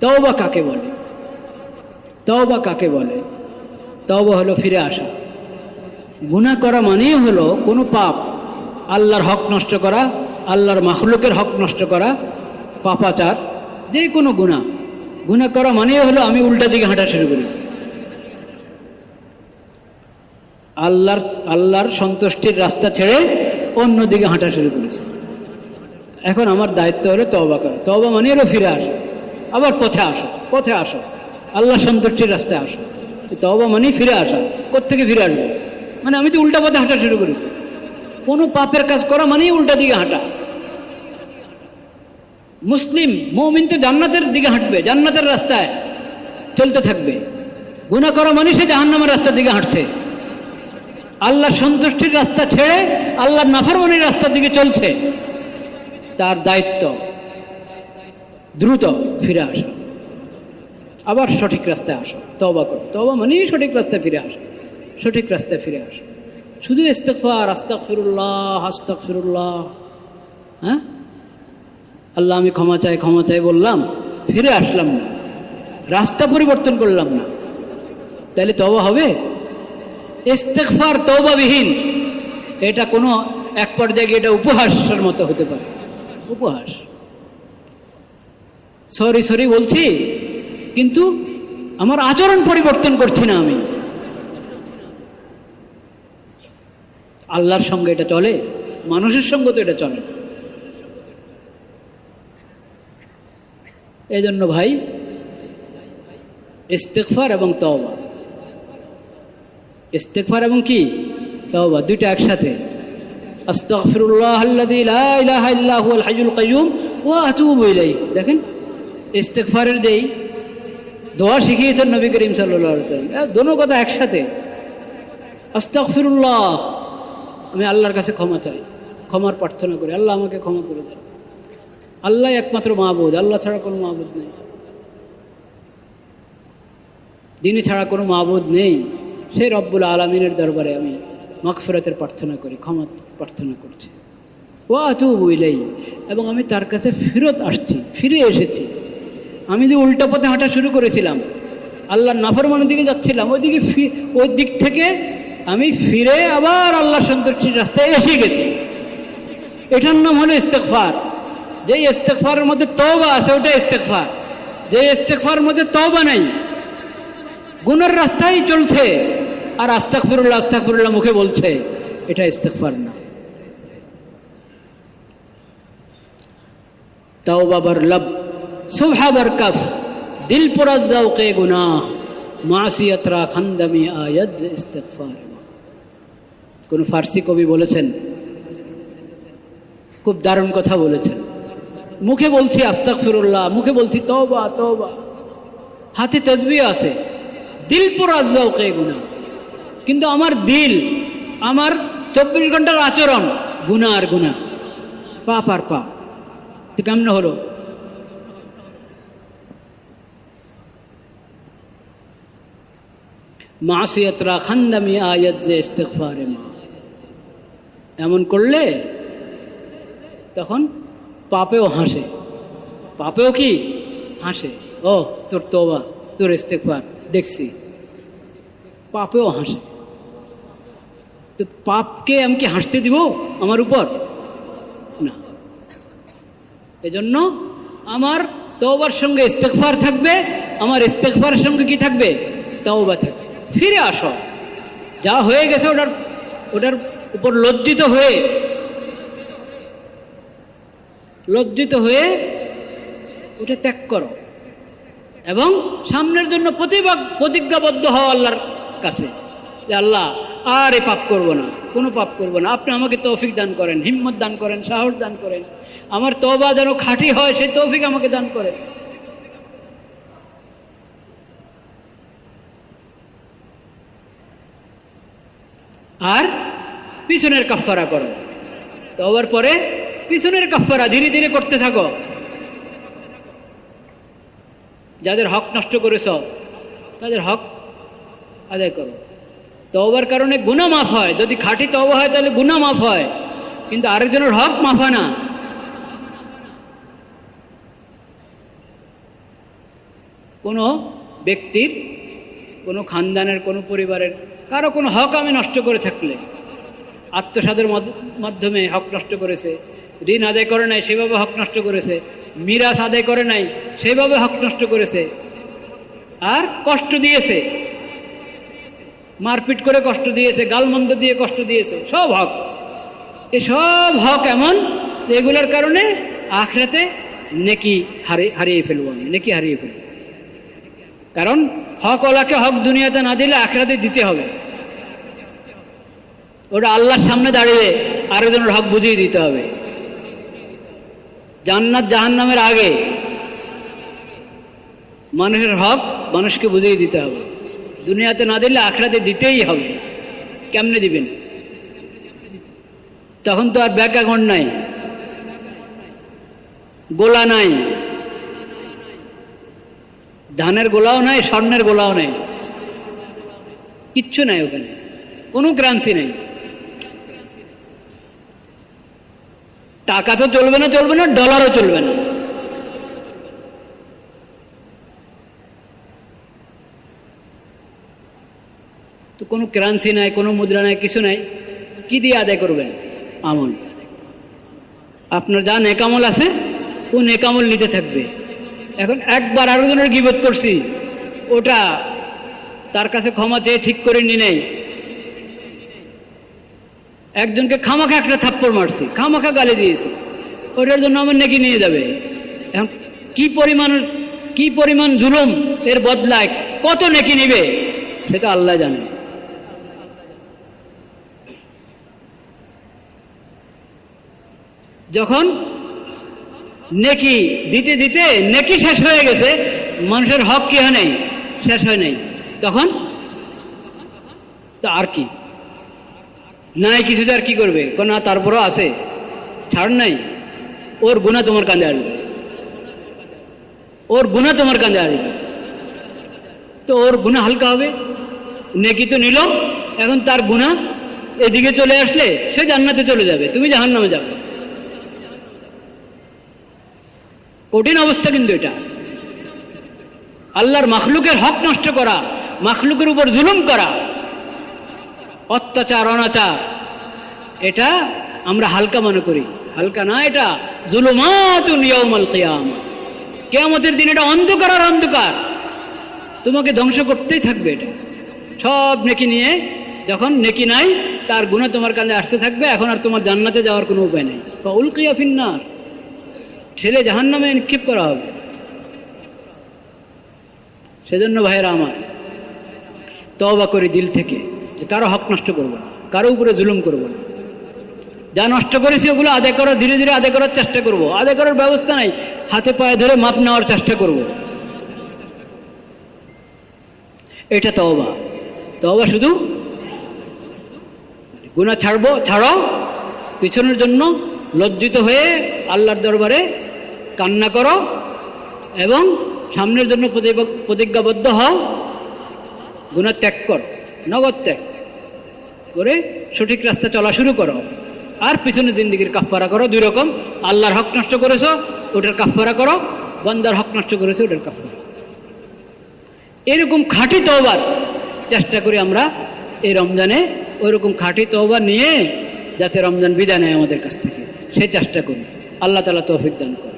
তওবা কাকে বলে? তওবা কাকে বলে? তওবা হলো ফিরে আসা। গুনাহ করা মানেই হলো কোনো পাপ, আল্লাহর হক নষ্ট করা, আল্লাহর মাখলুকের হক নষ্ট করা, পাপাচার, যে কোনো গুনাহ। গুনাহ করা মানেই হলো আমি উল্টা দিকে হাঁটা শুরু করেছি। আল্লাহর আল্লাহর সন্তুষ্টির রাস্তা ছেড়ে অন্যদিকে হাঁটা শুরু করেছে। এখন আমার দায়িত্ব হলো তওবা করা। তবা মানে হলো ফিরে আসো। আবার পথে আসো পথে আসো। আল্লাহ সন্তুষ্টির রাস্তায় আসো। তওবা মানেই ফিরে আসা কোথেকে ফিরে আসব? মানে আমি তো উল্টা পথে হাঁটা শুরু করেছি। কোনো পাপের কাজ করা মানেই উল্টা দিকে হাঁটা। মুসলিম মৌমিন তো জান্নাতের দিকে হাঁটবে, জান্নাতের রাস্তায় চলতে থাকবে। গুণা করা মানে সে জাহান্নামের রাস্তার দিকে হাঁটছে। আল্লাহ সন্তুষ্টির রাস্তা ছেড়ে আল্লাহর নাফরমানির রাস্তার দিকে চলছে। তার দায়িত্ব দ্রুত ফিরে আসা। আবার সঠিক রাস্তায় আসো। তবা করো। তবা মানেই সঠিক রাস্তায় ফিরে আসো। সঠিক রাস্তায় ফিরে আসো। শুধু ইস্তেকফার আস্তাক ফিরুল্লাহ আস্তাক ফিরুল্লাহ হ্যাঁ? আল্লাহ আমি ক্ষমা চাই ক্ষমা চাই বললাম, ফিরে আসলাম না। রাস্তা পরিবর্তন করলাম না। তাহলে তবা হবে? ইস্তেকফার তওবাবিহীন। এটা কোনো এক পর্যায়ে এটা উপহাসের মতো হতে পারে। উপহাস। সরি সরি বলছি, কিন্তু আমার আচরণ পরিবর্তন করছি না আমি। আল্লাহর সঙ্গে এটা চলে, মানুষের সঙ্গে তো এটা চলে। এই জন্য ভাই ইস্তেকফার এবং তওবা। ইস্তেকফার এবং কি? তওবা, দুইটা একসাথে। আস্তাগফিরুল্লাহ আল্লাযী লা ইলাহা ইল্লা হুয়াল হাইয়ুল কাইয়্যুম ওয়া আতুবু ইলাইহি। দেখেন ইস্তেগফারের যেই দোয়া শিখিয়েছেন নবী করিম ওয়াসাল্লাম দোনো কথা একসাথে। আস্তাগফিরুল্লাহ, আমি আল্লাহর কাছে ক্ষমা চাই, ক্ষমার প্রার্থনা করি, আল্লাহ আমাকে ক্ষমা করে দেন। আল্লাহ একমাত্র মাহবুদ আল্লাহ ছাড়া কোনো মাহবুদ নেই। যিনি ছাড়া কোনো মাহবুদ নেই। সেই রব্বুল আলমিনের দরবারে আমি মকফিরতের প্রার্থনা করি, ক্ষমা প্রার্থনা করছি। ও আতু বুইলেই এবং আমি তার কাছে ফেরত আসছি, ফিরে এসেছি। আমি যে উল্টা পথে হাঁটা শুরু করেছিলাম, আল্লাহর নাফরমানের দিকে যাচ্ছিলাম, ওইদিকে ওই দিক থেকে আমি ফিরে আবার আল্লাহ সন্তুষ্টির রাস্তায় এসে গেছি। এটার নাম হলো ইস্তেকফার যে ইস্তেকফারের মধ্যে তওবা আছে ওটা ইস্তেকফার যে ইস্তেকফার মধ্যে তওবা নাই গুণের রাস্তায় চলছে, আর আস্তাক ফিরুল্লাহ আস্তাক ফিরুল্লাহ মুখে বলছে, এটা ইস্তেকফার না। তাও বাবার লব সুবহাবার কফ দিল পরাজ জাউকে গুনাহ খান্দামি আয়াজ কোন ফার্সি কবি বলেছেন? খুব দারুণ কথা বলেছেন। মুখে বলছি আস্তাক ফিরুল্লাহ মুখে বলছি তওবা তওবা। হাতে তসবি আছে। দিল পুরাজকে গুণা কিন্তু আমার দিল, আমার চব্বিশ ঘণ্টার আচরণ গুণা আর গুণা পাপ আর পাপ। তো কেমন হলো? মাসিয়তরা খান্দামি আয়াত যে ইস্তেকফারে মা। এমন করলে তখন পাপেও হাসে। পাপেও কি? হাসে। ও, তোর তোবা তোর ইস্তেকফার দেখছি। পাপেও হাসে। তো পাপকে আমি কি হাসতে দিব আমার উপর? না। এজন্য আমার তওবার সঙ্গে ইস্তেকফার থাকবে, আমার ইস্তেকফারের সঙ্গে কি থাকবে? তওবা থাকবে। ফিরে আসো। যা হয়ে গেছে ওটার ওটার উপর লজ্জিত হয়ে লজ্জিত হয়ে ওটা ত্যাগ করো। এবং সামনের জন্য প্রতিজ্ঞাবদ্ধ হওয়া আল্লাহর কাছে। যে আল্লাহ, আর এ পাপ করব না, কোনো পাপ করব না। আপনি আমাকে তৌফিক দান করেন, হিম্মত দান করেন, সাহস দান করেন। আমার তবা যেন খাঁটি হয়, সেই তৌফিক আমাকে দান করেন। আর পিছনের কাফারা করো। তবার পরে পিছনের কাফারা ধীরে ধীরে করতে থাকো। যাদের হক নষ্ট করেছ, তাদের হক আদায় করো। তওবার কারণে গুণা মাফ হয়। যদি খাঁটি তওবা হয়, তাহলে গুণা মাফ হয়। কিন্তু আরেকজনের হক মাফ হয় না। কোনো ব্যক্তির, কোনো খানদানের, কোনো পরিবারের কারও কোনো হক আমি নষ্ট করে থাকলে আত্মসাদের মাধ্যমে হক নষ্ট করেছে, ঋণ আদায় করে নাই, সেভাবে হক নষ্ট করেছে মিরাস আদায় করে নাই, সেভাবে হক নষ্ট করেছে, আর কষ্ট দিয়েছে, মারপিট করে কষ্ট দিয়েছে, গালমন্দ দিয়ে কষ্ট দিয়েছে, সব হক। এ সব হক এমন, এগুলোর কারণে আখরাতে নেকি হারিয়ে হারিয়ে ফেলব আমি, নেকি হারিয়ে ফেলব। কারণ হক ওলাকে হক দুনিয়াতে না দিলে আখরাতে দিতে হবে। ওটা আল্লাহর সামনে দাঁড়িয়ে আরেকজনের হক বুঝিয়ে দিতে হবে। জান্নাত জাহান্নামের আগে মানুষের হক মানুষকে বুঝিয়ে দিতে হবে। দুনিয়াতে না দিলে আখড়াতে দিতেই হবে। কেমনে দিবেন? তখন তো আর ব্যাক অ্যাকাউন্ট নাই। গোলা নাই। ধানের গোলাও নাই, স্বর্ণের গোলাও নাই। কিচ্ছু নাই ওখানে। কোনো ক্রান্সি নেই। টাকা তো চলবে না চলবে না ডলারও চলবে না। তো কোনো ক্রান্সি নাই, কোনো মুদ্রা নাই, কিছু নাই। কি দিয়ে আদায় করবেন? আমল। আপনার যা নেকামল আছে, ও নেকামল নিতে থাকবে। এখন একবার আরও জনের গিবত করছি। ওটা তার কাছে ক্ষমা চেয়ে ঠিক করে নি নেই। একজনকে খামাখা একটা থাপ্পড় মারছি, খামাখা গালি দিয়েছি। ওটার জন্য আমার নাকি নিয়ে যাবে। এখন কি পরিমাণ কি পরিমাণ জুলুম, এর বদলায় কত নেকি নিবে, সেটা আল্লাহ জানে। যখন নেকি দিতে দিতে নেকি শেষ হয়ে গেছে। মানুষের হক কি হয় নাই? শেষ হয় নাই। তখন তা আর কি? নাই কিছু আর কি করবে? না, তারপরও আছে। ছাড় নাই। ওর গুণা তোমার কাঁধে আসবে। ওর গুণা তোমার কাঁধে আসবে। তো ওর গুণা হালকা হবে। নেকি তো নিল। এখন তার গুণা এদিকে চলে আসলে সে জান্নাতে চলে যাবে। তুমি জাহান নামে যাবে। কঠিন অবস্থা কিন্তু এটা। আল্লাহর মাখলুকের হক নষ্ট করা, মাখলুকের উপর জুলুম করা, অত্যাচার, অনাচার, এটা আমরা হালকা মনে করি। হালকা না এটা, জুলুমাতুন ইয়াউমাল কিয়ামা। কিয়ামতের দিন এটা অন্ধকার আর অন্ধকার। তোমাকে ধ্বংস করতেই থাকবে এটা। সব নেকি নিয়ে, যখন নেকি নাই, তার গুণা তোমার কাছে আসতে থাকবে, এখন আর তোমার জান্নাতে যাওয়ার কোনো উপায় নেই। বা উল্কিয়া ফিন্নার ছেলে জাহান নামে নিক্ষেপ করা হবে। সেজন্য ভাইয়েরা আমার তবা করি দিল থেকে যে কারও হক নষ্ট করব না, কারও উপরে জুলুম করব না। যা নষ্ট করেছি ওগুলো আদায় করার, ধীরে ধীরে আদায় করার চেষ্টা করব। আদায় করার ব্যবস্থা নাই, হাতে পায়ে ধরে মাপ নেওয়ার চেষ্টা করব। এটা তওবা। তওবা শুধু গুণা ছাড়বো ছাড়ো পিছনের জন্য লজ্জিত হয়ে আল্লাহর দরবারে কান্না করো এবং সামনের জন্য প্রতিজ্ঞাবদ্ধ হও। গুণা ত্যাগ কর, নগদ ত্যাগ করে সঠিক রাস্তা চলা শুরু করো। আর পিছনের জিন্দিগির কাফারা করো, দুই রকম। আল্লাহর হক নষ্ট করেছ, ওটার কাফারা করো। বন্দার হক নষ্ট করেছ, ওটার কাফারা এরকম খাঁটি তওবার চেষ্টা করি আমরা এই রমজানে, ওইরকম খাঁটি তওবা নিয়ে যাতে রমজান বিদায় নেয় আমাদের কাছ থেকে। সে চেষ্টা করি। আল্লাহ তালা তৌফিক দান করে